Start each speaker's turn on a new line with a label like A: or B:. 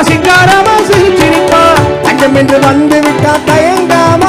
A: ஆசிக்காரமா சிரிச்சிருப்பா அஞ்சம் என்று வந்து விட்டா தயங்காம